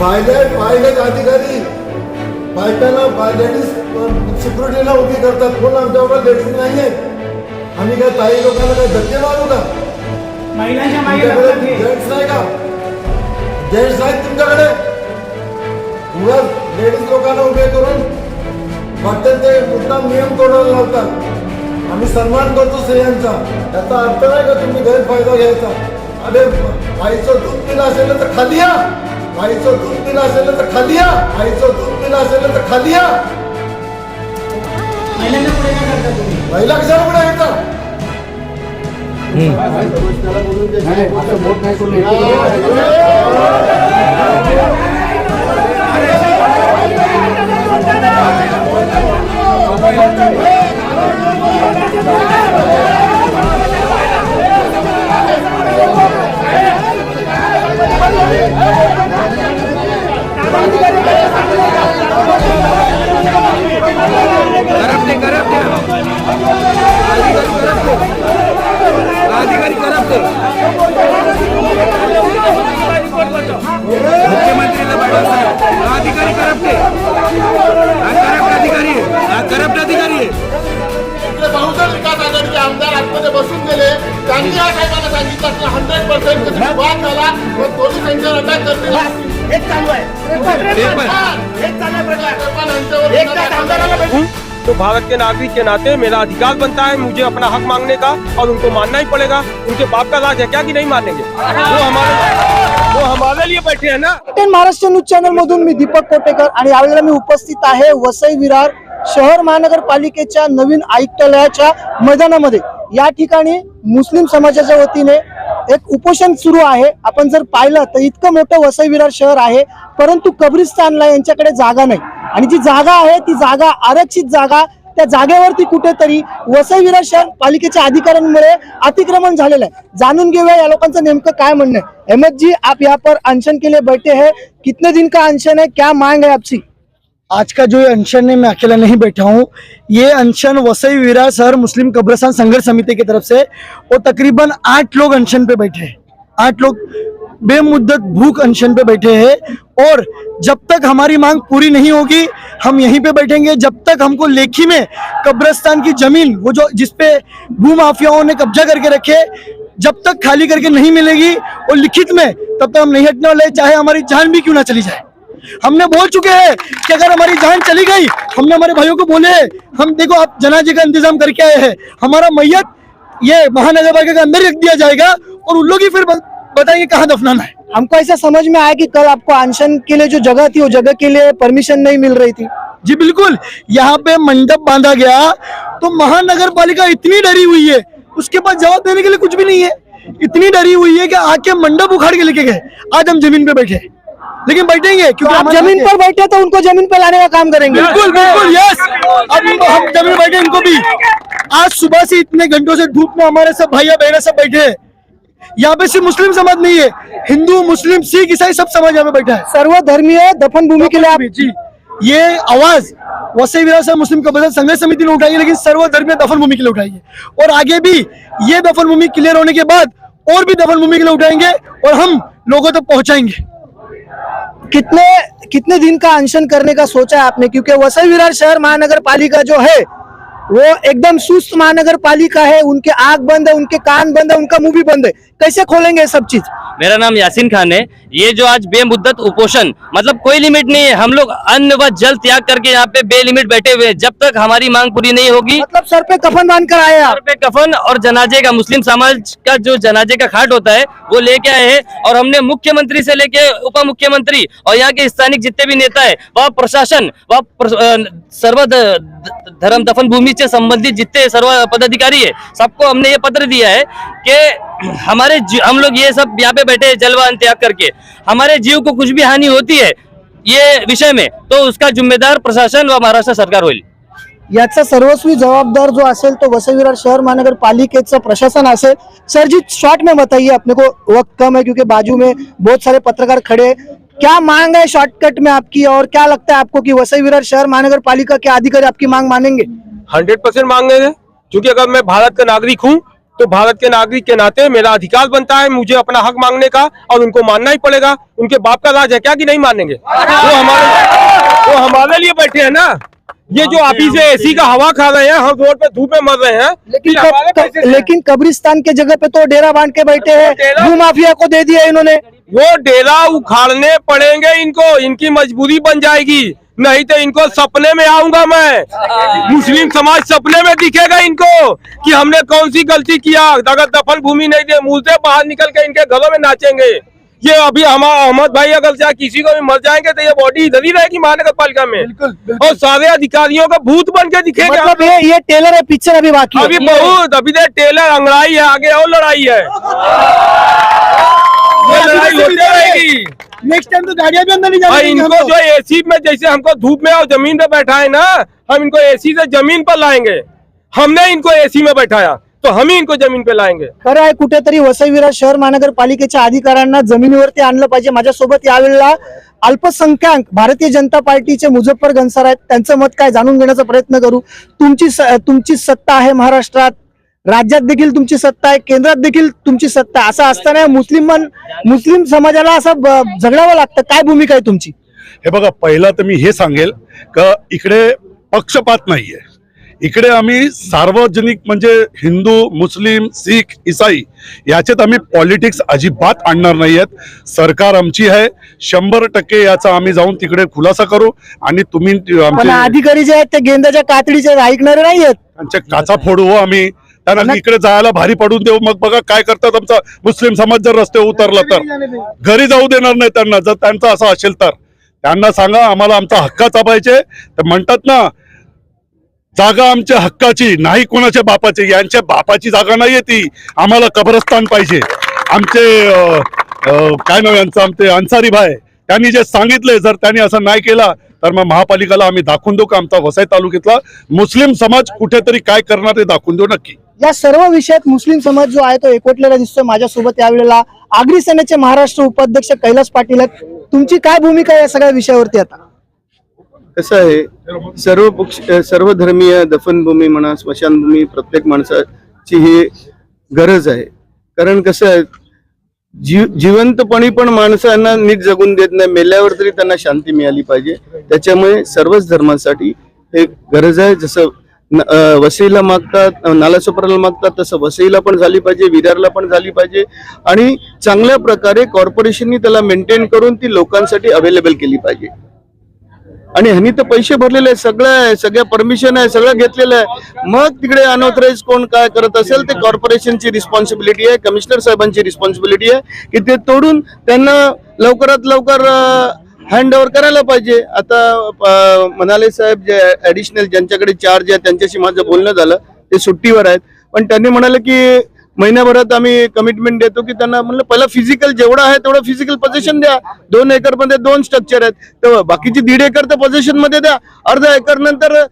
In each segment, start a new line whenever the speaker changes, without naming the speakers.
पाहिले पाहिलेच अधिकारी बायकांना लेडीज सिक्युरिटीला उभी करतात. कोण आमच्याबरोबर लेडीज नाही आहेत आम्ही काय ताई लोकांना काय धक्के मारू का?
महिलांच्या मागे.
जेंट्स नाही का? जेंट्स नाहीत तुमच्याकडे? उगाच लेडीज लोकांना उभे करून वाटेल ते कुठला नियम तोडायला लावतात. आम्ही सन्मान करतो स्त्रियांचा. त्याचा अर्थ नाही का तुम्ही गैरफायदा घ्यायचा? अरे आईचं दूध पिलं असेल तर खाली या. आईचं दूध पिलं असेल तर खाली या. आईचं दूध पिलं असेल तर खाली या.
महिलांना पुढे काय करता तुम्ही?
महिला कशाला पुढे येतात
करप्टे
साहेबांना सांगितलं हंड्रेड पर्सेंट वाद झाला पोलीस यांच्यावर अटॅक करतील
हेच चालू
तो
भारत के नागरिक के नाते मेरा अधिकार बनता है मुझे अपना हक मांगने का और उनको मानना ही पड़ेगा। उनके बाप का राज है क्या कि नहीं मानेंगे? वो हमारे वो हमारे लिए बैठे हैं ना।
महाराष्ट्र न्यूज चॅनल मधून मी दीपक कोटेकर आणि यावेळेला मी उपस्थित आहे वसई विरार शहर महानगरपालिकेच्या नवीन आयुक्तालयाच्या मैदानामध्ये. या ठिकाणी मुस्लिम समाजाच्या वतीने एक उपोषण सुरू आहे. आपण जर पाहिलं तर इतकं मोठं वसई विरार शहर आहे परंतु कब्रिस्तानला यांच्याकडे जागा नाही. आणि जी जागा आहे ती जागा आरक्षित जागा त्या जागेवरती कुठेतरी वसई विरार शहर पालिकेच्या अधिकाऱ्यांमुळे अतिक्रमण झालेलं आहे. जाणून घेऊया या लोकांचं नेमकं काय म्हणणं आहे. अहमद जी आप यहाँ पर अनशन के लिए बैठे हैं. कितने दिन का अनशन है? क्या मांग है आपची
आज का जो ये अनशन है, मैं अकेला नहीं बैठा हूँ। ये अनशन वसई विरार शहर मुस्लिम कब्रस्तान संघर्ष समिति की तरफ़ से और तकरीबन आठ लोग अनशन पे बैठे हैं। आठ लोग बेमुद्दत भूख अनशन पे बैठे हैं और जब तक हमारी मांग पूरी नहीं होगी, हम यहीं पे बैठेंगे। जब तक हमको लेखी में कब्रस्तान की ज़मीन, वो जो जिसपे भू माफियाओं ने कब्जा करके रखे, जब तक खाली करके नहीं मिलेगी और लिखित में तब तक हम नहीं हटने वाले चाहे हमारी जान भी क्यों ना चली जाए। हमने बोल चुके हैं कि अगर हमारी जान चली गई हमने हमारे भाइयों को बोले हम देखो आप जनाजे का इंतज़ाम करके आए हैं। हमारा मैयत ये महानगर पालिका के अंदर रख दिया जाएगा और उन लोग ही फिर बताएँगे कहाँ दफनाना है।
हमको ऐसा समझ में आया कि कल आपको अनशन के लिए जो जगह थी वो जगह के लिए परमिशन नहीं मिल रही थी।
जी बिल्कुल यहाँ पे मंडप बांधा गया तो महानगर पालिका इतनी डरी हुई है उसके पास जवाब देने के लिए कुछ भी नहीं है। इतनी डरी हुई है कि आके मंडप उखाड़ के लेके गए आज हम ज़मीन पे बैठे हैं। लेकिन बैठेंगे
तो
क्योंकि
आप ज़मीन पर बैठे तो उनको ज़मीन पर लाने का काम करेंगे।
बिल्कुल बिल्कुल यस अब इनको हम ज़मीन बैठे इनको भी। आज सुबह से इतने घंटों से धूप में हमारे सब भैया बहने सब बैठे हैं। यहाँ पे सिर्फ़ मुस्लिम समाज नहीं है हिंदू मुस्लिम सिख ईसाई सब समाज यहाँ पे बैठा है।
सर्व धर्मीय दफन भूमि के लिए आप
जी ये आवाज़ वसई विरासत मुस्लिम कब्रस्तान संघर्ष समिति ने उठाई है लेकिन सर्वधर्मीय दफन भूमि के लिए उठाई है। और आगे भी ये दफन भूमि क्लियर होने के बाद और भी दफन भूमि के लिए उठाएँगे और हम लोगों तक पहुंचाएँगे।
कितने कितने दिन का अनशन करने का सोचा है आपने? क्योंकि वसई विरार शहर महानगर पालिका जो है, वो एकदम सुस्त महानगर पालिका है, उनके आग बंद है, उनके कान बंद है, उनका मुँह भी बंद है। कैसे खोलेंगे सब चीज़?
मेरा नाम यासीन खान है। ये जो आज बेमुद्दत उपोषण मतलब कोई लिमिट नहीं है। हम लोग अन्न व जल त्याग करके यहाँ पे बेलिमिट बैठे हुए हैं। जब तक हमारी मांग पूरी नहीं होगी
मतलब सर पे कफन बाँध कर आए
सर पे कफन और जनाजे का मुस्लिम समाज का जो जनाजे का खाट होता है वो लेके आए हैं। और हमने मुख्यमंत्री से लेके उप मुख्यमंत्री और यहाँ के स्थानिक जितने भी नेता है वह प्रशासन व सर्व धर्म दफन भूमि से संबंधित जितने सर्व पदाधिकारी है सबको हमने ये पत्र दिया है कि हमारे हम लोग ये सब यहाँ पे बैठे जलवा त्याग करके। हमारे जीव को कुछ भी हानि होती है ये विषय में तो उसका जिम्मेदार प्रशासन व महाराष्ट्र सरकार होईल।
याचा सर्वस्वी जवाबदार जो असेल तो वसई विरार शहर महानगर पालिकेचं प्रशासन असेल. सर जी शॉर्ट में बताइए अपने को वक्त कम है क्योंकि बाजू में बहुत सारे पत्रकार खड़े क्या मांग है शॉर्टकट में आपकी और क्या लगता है आपको कि वसई विरार शहर महानगर पालिका के अधिकारी आपकी मांग मानेंगे?
हंड्रेड परसेंट मांगे हैं क्योंकि अगर मैं भारत का नागरिक हूँ तो भारत के नागरिक के नाते मेरा अधिकार बनता है मुझे अपना हक मांगने का और उनको मानना ही पड़ेगा। उनके बाप का राज है क्या कि नहीं मानेंगे? वो हमारे वो हमारे लिए बैठे हैं ना। ये जो आप ही से एसी का हवा खा रहे हैं हम रोड पे धूप में मर रहे हैं
लेकिन कब-
हैं।
लेकिन कब्रिस्तान के जगह पे तो डेरा बाँध के बैठे हैं।
डेरा-
भू माफिया को दे दिया इन्होंने।
वो डेरा उखाड़ने पड़ेंगे इनको इनकी मजबूरी बन जाएगी। नहीं तो इनको सपने में आऊँगा मैं। मुस्लिम समाज सपने में दिखेगा इनको कि हमने कौन सी गलती किया। अगर दफन भूमि नहीं दे मुँह से बाहर निकल के इनके घरों में नाचेंगे। ये अभी हमारा अहमद भाई अगर चाहे किसी को भी मर जाएँगे तो ये बॉडी इधर ही रहेगी महानगर पालिका में। और सारे अधिकारियों का भूत बन के दिखेगा।
मतलब ये ये टेलर है पिक्चर अभी बाकी
अभी बहुत अभी तो टेलर अंगड़ाई है आगे और लड़ाई है। ये लड़ाई होती रहेगी।
नेक्स्ट टाइम तो गाड़ियां भी अंदर नहीं
और
जाने देंगे
इनको। जो एसी में जैसे हमको धूप में और जमीन पे बैठाए ना हम इनको एसी से जमीन पर लाएंगे। हमने इनको एसी में बैठाया तो हम ही इनको जमीन पे लाएंगे।
खरं आहे कुठेतरी वसई विरार शहर महानगरपालिकेच्या अधिकाऱ्यांना जमिनीवरती आणलं पाहिजे. माझ्यासोबत यावेळेला अल्पसंख्याक भारतीय जनता पार्टीचे मुझफ्फर गन्सार आहेत. त्यांचं मत काय? जाणून घेण्याचा प्रयत्न करू. तुमची स- तुमची सत्ता आहे महाराष्ट्रात. राज्यात देखील तुमची सत्ता आहे केंद्रात देखील तुमची सत्ता. असं असताना मुस्लिम मुस्लिम समाजाला असं झगडावं लागतं. काय भूमिका आहे तुमची?
हे बघा पहिला तर मी हे सांगेल का इकडे पक्षपात नाहीये. इकडे आम्ही सार्वजनिक म्हणजे हिंदू मुस्लिम शीख इसाई याच्यात आम्ही पॉलिटिक्स अजिबात आणणार नाहीयेत. सरकार आमची आहे. शंभर टक्के याचा आम्ही जाऊन तिकडे खुलासा करू आणि तुम्ही
अधिकारी जे आहेत ते गेंदाच्या कातडीचे ऐकणारे नाही आहेत
त्यांच्या काचा फोडू हो आम्ही. त्यांना इकडे जायला भारी पडून देऊ. मग बघा काय करतात आमचा मुस्लिम समाज जर रस्ते उतरला तर. घरी जाऊ देणार नाही त्यांना. जर त्यांचं असं असेल तर. त्यांना सांगा आम्हाला आमचा हक्काचा पाहिजे तर म्हणतात ना जागा आमच्या हक्काची नाही कोणाच्या बापाची. यांच्या बापाची जागा नाहीये ती. आम्हाला कब्रस्तान पाहिजे. आमचे काय नाव यांचं? आमचे अन्सारी भाई. त्यांनी जे सांगितले जर त्यांनी असं नाही केला तर मग महापालिकेला आम्ही दाखवून देऊ का आमचा वसई तालुक्यातला मुस्लिम समाज कुठेतरी काय करणार ते दाखवून देऊ नक्की.
या सर्व विषयात मुस्लिम समाज जो आहे तो एकवटलेला दिसतोय. माझ्यासोबत यावेळेला आगरी सेनेचे महाराष्ट्र उपाध्यक्ष कैलास पाटील आहेत. तुमची काय भूमिका आहे या सगळ्या विषयावरती आता?
कसं आहे सर्व पक्ष सर्व धर्मीय दफनभूमी म्हणा स्मशानभूमी प्रत्येक माणसाची ही गरज आहे. कारण कसं आहे जीव जिवंतपणी पण माणसांना नीट जगून देत नाही मेल्यावर तरी त्यांना शांती मिळाली पाहिजे. त्याच्यामुळे सर्वच धर्मांसाठी हे गरज आहे. जसं वसईला मागतात नालासोपराला मागतात तसं वसईला पण झाली पाहिजे विरारला पण झाली पाहिजे. आणि चांगल्या प्रकारे कॉर्पोरेशननी त्याला मेंटेन करून ती लोकांसाठी अवेलेबल केली पाहिजे. आणि ह्यांनी तर पैसे भरलेले आहेत सगळं आहे सगळ्या परमिशन आहे सगळं घेतलेलं आहे. मग तिकडे अनऑथराईज कोण काय करत असेल ते कॉर्पोरेशनची रिस्पॉन्सिबिलिटी आहे कमिशनर साहेबांची रिस्पॉन्सिबिलिटी आहे की ते तोडून त्यांना लवकरात लवकर हँड ओव्हर करायला पाहिजे. आता म्हणाले साहेब जे ऍडिशनल ज्यांच्याकडे चार्ज आहे त्यांच्याशी माझं बोलणं झालं ते सुट्टीवर आहेत. पण त्यांनी म्हणाले की महिन्याभरात आम्ही कमिटमेंट देतो की त्यांना म्हणलं पहिला फिजिकल जेवढं आहे तेवढं फिजिकल पोझिशन द्या. दोन एकरमध्ये दोन स्ट्रक्चर आहेत. तर बाकीची दीड एकर तर पोझिशनमध्ये द्या. अर्धा एकर नंतर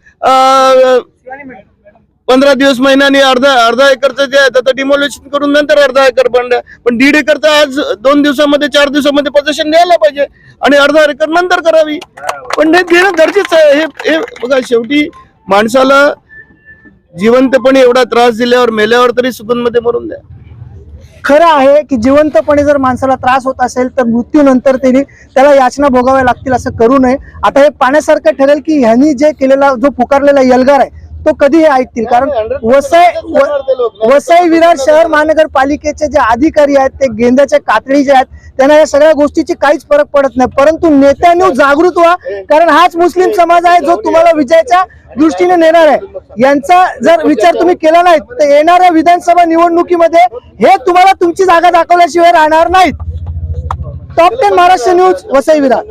पंधरा दिवस महिन्याने अर्धा अर्धा एकरचं जे आहे त्याचं डिमोलेशन करून नंतर अर्धा एकर पण द्या पण दीड एकर तर आज दोन दिवसामध्ये चार दिवसामध्ये पोझिशन द्यायला पाहिजे. आणि अर्धा एकर नंतर करावी. पण हे देणं गरजेचं आहे. हे बघा शेवटी माणसाला जिवंतपणे एवढा त्रास दिल्यावर मेल्यावर तरी सुकूनमध्ये मरून द्या.
खरं आहे की जिवंतपणे जर माणसाला त्रास होत असेल तर मृत्यूनंतर त्यांनी त्याला याचना भोगाव्या लागतील असं करू नये. आता हे पाण्यासारखं ठरेल की ह्यांनी जे केलेला जो पुकारलेला यलगार आहे तो कधी हे ऐकतील कारण वसई वसई विरार शहर महानगरपालिकेचे जे अधिकारी आहेत ते गेंद्याच्या कातडी जे आहेत त्यांना या सगळ्या गोष्टीची काहीच फरक पडत नाही. परंतु नेत्यांनी जागृत व्हा कारण हाच मुस्लिम समाज आहे जो तुम्हाला विजयाच्या दृष्टीने नेणार आहे. यांचा जर विचार तुम्ही केला नाही तर येणाऱ्या विधानसभा निवडणुकीमध्ये हे तुम्हाला तुमची जागा दाखवल्याशिवाय राहणार नाहीत. Top ten Maharashtra news Vasai विधान.